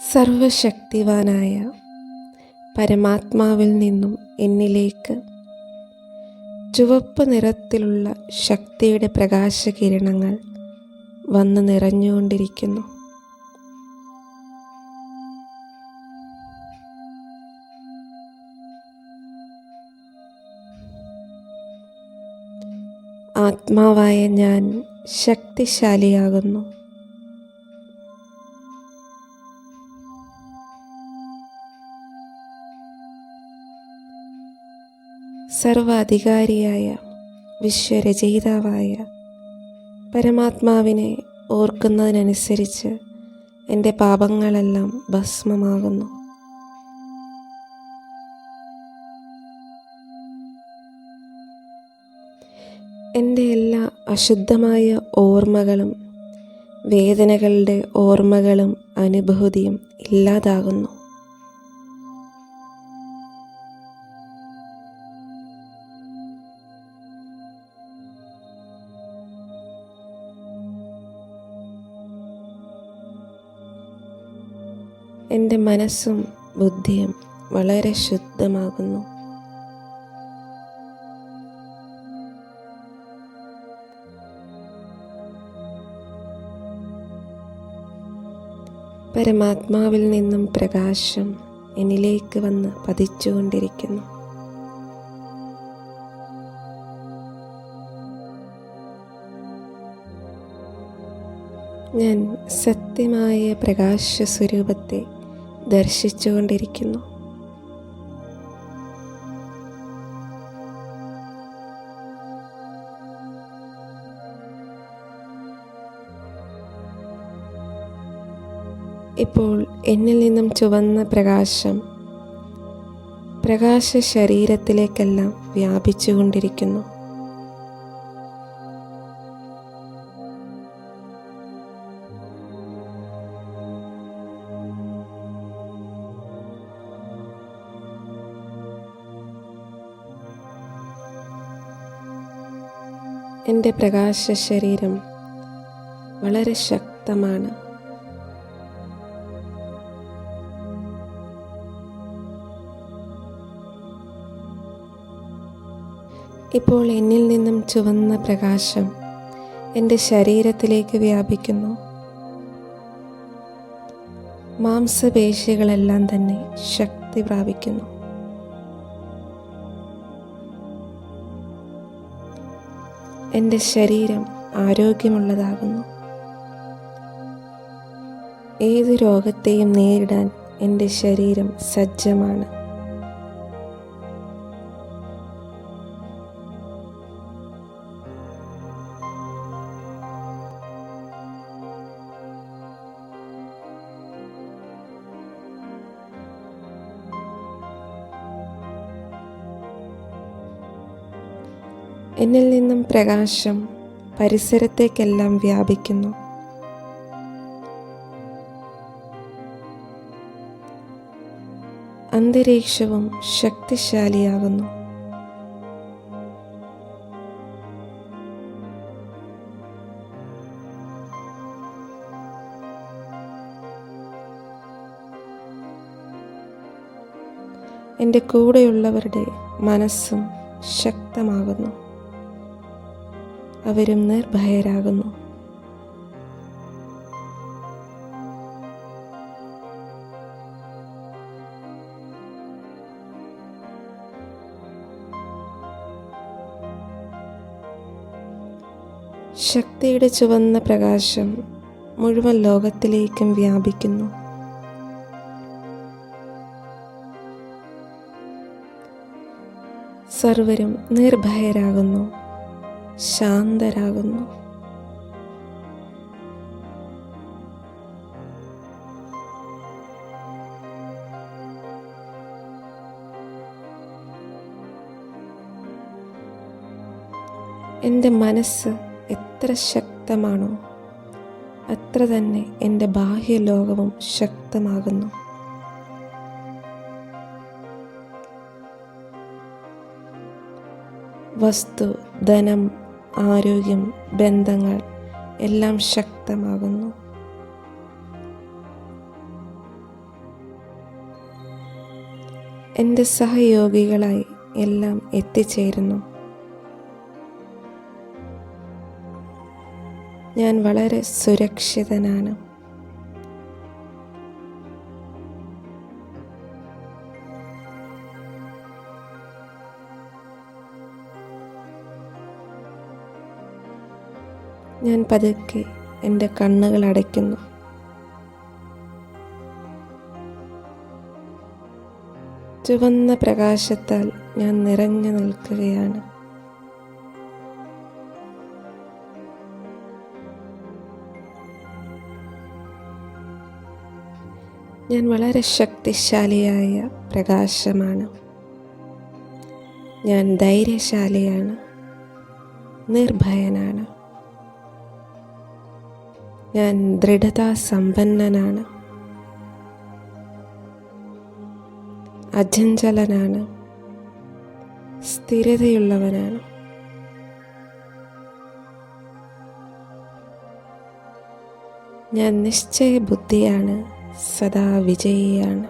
സർവശക്തിവാനായ പരമാത്മാവിൽ നിന്നും എന്നിലേക്ക് ചുവപ്പ് നിറത്തിലുള്ള ശക്തിയുടെ പ്രകാശകിരണങ്ങൾ വന്ന് നിറഞ്ഞുകൊണ്ടിരിക്കുന്നു. ആത്മാവായ ഞാൻ ശക്തിശാലിയാകുന്നു. സർവാധികാരിയായ വിശ്വരചയിതാവായ പരമാത്മാവിനെ ഓർക്കുന്നതിനനുസരിച്ച് എന്റെ പാപങ്ങളെല്ലാം ഭസ്മമാകുന്നു. എന്റെ എല്ലാ അശുദ്ധമായ ഓർമ്മകളും വേദനകളുടെ ഓർമ്മകളും അനുഭൂതിയും ഇല്ലാതാകുന്നു. എന്റെ മനസ്സും ബുദ്ധിയും വളരെ ശുദ്ധമാകുന്നു. പരമാത്മാവിൽ നിന്നും പ്രകാശം എന്നിലേക്ക് വന്ന് പതിച്ചുകൊണ്ടിരിക്കുന്നു. ഞാൻ സത്യമായ പ്രകാശ സ്വരൂപത്തെ ദർശിച്ചുകൊണ്ടിരിക്കുന്നു. ഇപ്പോൾ എന്നിൽ നിന്നും ചുവന്ന പ്രകാശം പ്രകാശ ശരീരത്തിലേക്കെല്ലാം വ്യാപിച്ചുകൊണ്ടിരിക്കുന്നു. എന്റെ പ്രകാശ ശരീരം വളരെ ശക്തമാണ്. ഇപ്പോൾ എന്നിൽ നിന്നും ചുവന്ന പ്രകാശം എന്റെ ശരീരത്തിലേക്ക് വ്യാപിക്കുന്നു. മാംസപേശികളെല്ലാം തന്നെ ശക്തി പ്രാപിക്കുന്നു. എന്റെ ശരീരം ആരോഗ്യമുള്ളതാകുന്നു. ഏത് രോഗത്തെയും നേരിടാൻ എന്റെ ശരീരം സജ്ജമാണ്. എന്നിൽ നിന്നും പ്രകാശം പരിസരത്തേക്കെല്ലാം വ്യാപിക്കുന്നു. അന്തരീക്ഷവും ശക്തിശാലിയാകുന്നു എന്റെ കൂടെയുള്ളവരുടെ മനസ്സും ശക്തമാകുന്നു. അവരും നിർഭയരാകുന്നു. ശക്തിയുടെ ചുവന്ന പ്രകാശം മുഴുവൻ ലോകത്തിലേക്കും വ്യാപിക്കുന്നു. സർവരും നിർഭയരാകുന്നു. ശാന്തരാകുന്നു. എന്റെ മനസ്സ് എത്ര ശക്തമാണോ അത്ര തന്നെ എന്റെ ബാഹ്യലോകവും ശക്തമാകുന്നു. വസ്തു ധനം ആരോഗ്യം ബന്ധങ്ങൾ എല്ലാം ശക്തമാകുന്നു. എന്റെ സഹയോഗികളായി എല്ലാം എത്തിച്ചേരുന്നു. ഞാൻ വളരെ സുരക്ഷിതനാണ്. ഞാൻ പതുക്കെ എന്റെ കണ്ണുകൾ അടയ്ക്കുന്നു. ചുവന്ന പ്രകാശത്താൽ ഞാൻ നിറഞ്ഞു നിൽക്കുകയാണ്. ഞാൻ വളരെ ശക്തിശാലിയായ പ്രകാശമാണ്. ഞാൻ ധൈര്യശാലിയാണ് നിർഭയനാണ്. ഞാൻ ദൃഢതാസമ്പന്നനാണ് അജഞ്ചലനാണ് സ്ഥിരതയുള്ളവനാണ്. ഞാൻ നിശ്ചയ ബുദ്ധിയാണ് സദാ വിജയിയാണ്.